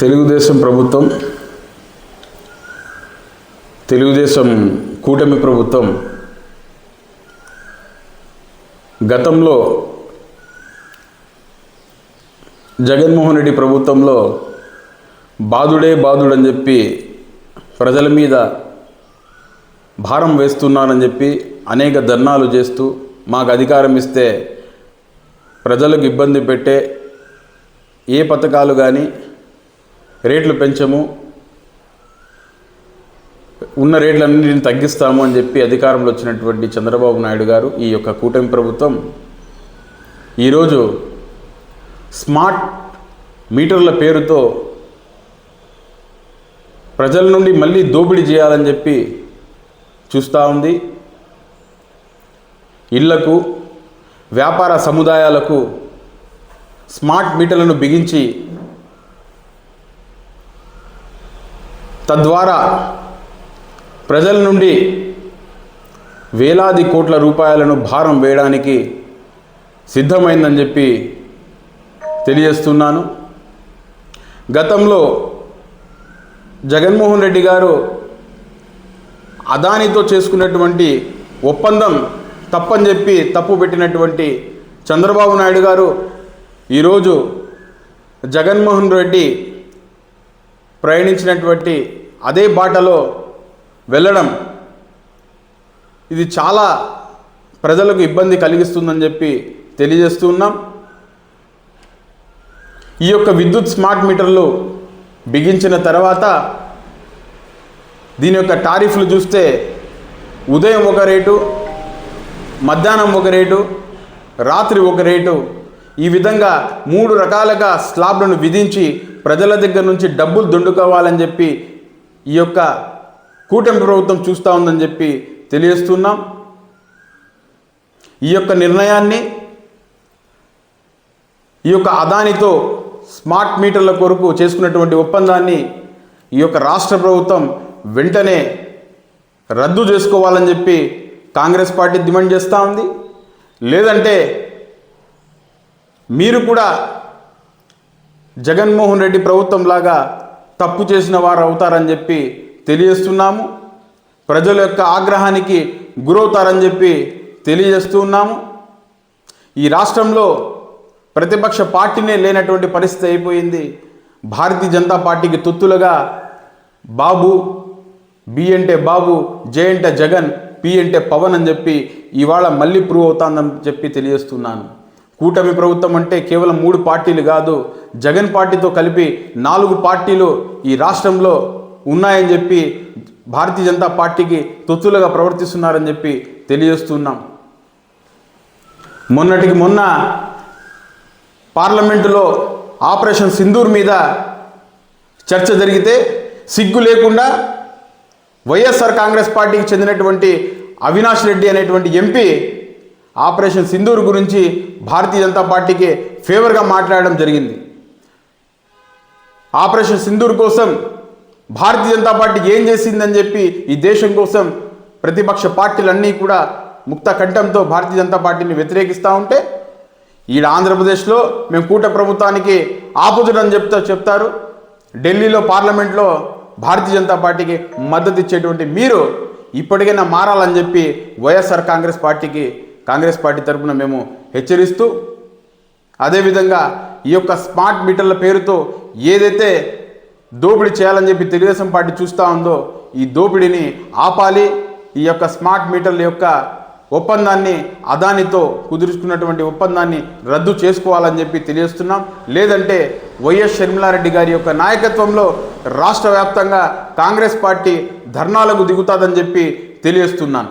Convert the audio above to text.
తెలుగుదేశం ప్రభుత్వం తెలుగుదేశం కూటమి ప్రభుత్వం గతంలో జగన్మోహన్ రెడ్డి ప్రభుత్వంలో బాధుడే బాధుడని చెప్పి ప్రజల మీద భారం వేస్తున్నానని చెప్పి అనేక ధర్నాలు చేస్తూ మాకు అధికారం ఇస్తే ప్రజలకు ఇబ్బంది పెట్టే ఏ పథకాలు కానీ రేట్లు పెంచము. ఉన్న రేట్లన్నింటిని తగ్గిస్తాము అని చెప్పి అధికారంలో వచ్చినటువంటి చంద్రబాబు నాయుడు గారు ఈ యొక్క కూటమి ప్రభుత్వం ఈరోజు స్మార్ట్ మీటర్ల పేరుతో ప్రజల నుండి మళ్ళీ దోపిడీ చేయాలని చెప్పి చూస్తూ ఉంది. ఇళ్ళకు వ్యాపార సముదాయాలకు స్మార్ట్ మీటర్లను బిగించి తద్వారా ప్రజల నుండి వేలాది కోట్ల రూపాయలను భారం వేయడానికి సిద్ధమైందని చెప్పి తెలియజేస్తున్నాను. గతంలో జగన్మోహన్ రెడ్డి గారు అదానితో చేసుకున్నటువంటి ఒప్పందం తప్పని చెప్పి తప్పు పెట్టినటువంటి చంద్రబాబు నాయుడు గారు ఈరోజు జగన్మోహన్ రెడ్డి ప్రయాణించినటువంటి అదే బాటలో వెళ్ళడం ఇది చాలా ప్రజలకు ఇబ్బంది కలిగిస్తుందని చెప్పి తెలియజేస్తూ ఉన్నాం. ఈ యొక్క విద్యుత్ స్మార్ట్ మీటర్లు బిగించిన తర్వాత దీని యొక్క టారిఫ్లు చూస్తే ఉదయం ఒక రేటు మధ్యాహ్నం ఒక రేటు రాత్రి ఒక రేటు. ఈ విధంగా మూడు రకాలుగా స్లాబ్లను విధించి ప్రజల దగ్గర నుంచి డబ్బులు దుండుకోవాలని చెప్పి ఈ యొక్క కూటమి ప్రభుత్వం చూస్తూ ఉందని చెప్పి తెలియజేస్తున్నాం. ఈ యొక్క నిర్ణయాన్ని ఈ యొక్క అదానితో స్మార్ట్ మీటర్ల కొరకు చేసుకున్నటువంటి ఒప్పందాన్ని ఈ యొక్క రాష్ట్ర ప్రభుత్వం వెంటనే రద్దు చేసుకోవాలని చెప్పి కాంగ్రెస్ పార్టీ డిమాండ్ చేస్తూ ఉంది. లేదంటే మీరు కూడా జగన్మోహన్ రెడ్డి ప్రభుత్వం లాగా తప్పు చేసిన వారు అవుతారని చెప్పి తెలియజేస్తున్నాము. ప్రజల యొక్క ఆగ్రహానికి గురవుతారని చెప్పి తెలియజేస్తూ ఉన్నాము. ఈ రాష్ట్రంలో ప్రతిపక్ష పార్టీనే లేనటువంటి పరిస్థితి అయిపోయింది. భారతీయ జనతా పార్టీకి తొత్తులుగా బాబు బి అంటే బాబు జే అంటే జగన్ పి అంటే పవన్ అని చెప్పి ఇవాళ మళ్ళీ ప్రూవ్ అవుతానని చెప్పి తెలియజేస్తున్నాను. కూటమి ప్రభుత్వం అంటే కేవలం మూడు పార్టీలు కాదు జగన్ పార్టీతో కలిపి నాలుగు పార్టీలు ఈ రాష్ట్రంలో ఉన్నాయని చెప్పి భారతీయ జనతా పార్టీకి తొత్తులుగా ప్రవర్తిస్తున్నారని చెప్పి తెలియజేస్తున్నాం. మొన్నటికి మొన్న పార్లమెంటులో ఆపరేషన్ సింధూర్ మీద చర్చ జరిగితే సిగ్గు లేకుండా వైఎస్ఆర్ కాంగ్రెస్ పార్టీకి చెందినటువంటి అవినాష్ రెడ్డి అనేటువంటి ఎంపీ ఆపరేషన్ సింధూర్ గురించి భారతీయ జనతా పార్టీకి ఫేవర్గా మాట్లాడడం జరిగింది. ఆపరేషన్ సింధూర్ కోసం భారతీయ జనతా పార్టీ ఏం చేసిందని చెప్పి ఈ దేశం కోసం ప్రతిపక్ష పార్టీలన్నీ కూడా ముక్త కంఠంతో భారతీయ జనతా పార్టీని వ్యతిరేకిస్తూ ఉంటే ఈడ ఆంధ్రప్రదేశ్లో మేము కూట ప్రభుత్వానికి ఆపోజిట్ అని చెప్తా చెప్తారు. ఢిల్లీలో పార్లమెంట్లో భారతీయ జనతా పార్టీకి మద్దతు ఇచ్చేటువంటి మీరు ఇప్పటికైనా మారాలని చెప్పి వైఎస్ఆర్ కాంగ్రెస్ పార్టీకి కాంగ్రెస్ పార్టీ తరఫున మేము హెచ్చరిస్తూ అదేవిధంగా ఈ యొక్క స్మార్ట్ మీటర్ల పేరుతో ఏదైతే దోపిడీ చేయాలని చెప్పి తెలుగుదేశం పార్టీ చూస్తూ ఉందో ఈ దోపిడీని ఆపాలి. ఈ యొక్క స్మార్ట్ మీటర్ల యొక్క ఒప్పందాన్ని అదానితో కుదుర్చుకున్నటువంటి ఒప్పందాన్ని రద్దు చేసుకోవాలని చెప్పి తెలియజేస్తున్నాం. లేదంటే వైఎస్ షర్మిలారెడ్డి గారి యొక్క నాయకత్వంలో రాష్ట్ర వ్యాప్తంగా కాంగ్రెస్ పార్టీ ధర్నాలకు దిగుతాదని చెప్పి తెలియజేస్తున్నాను.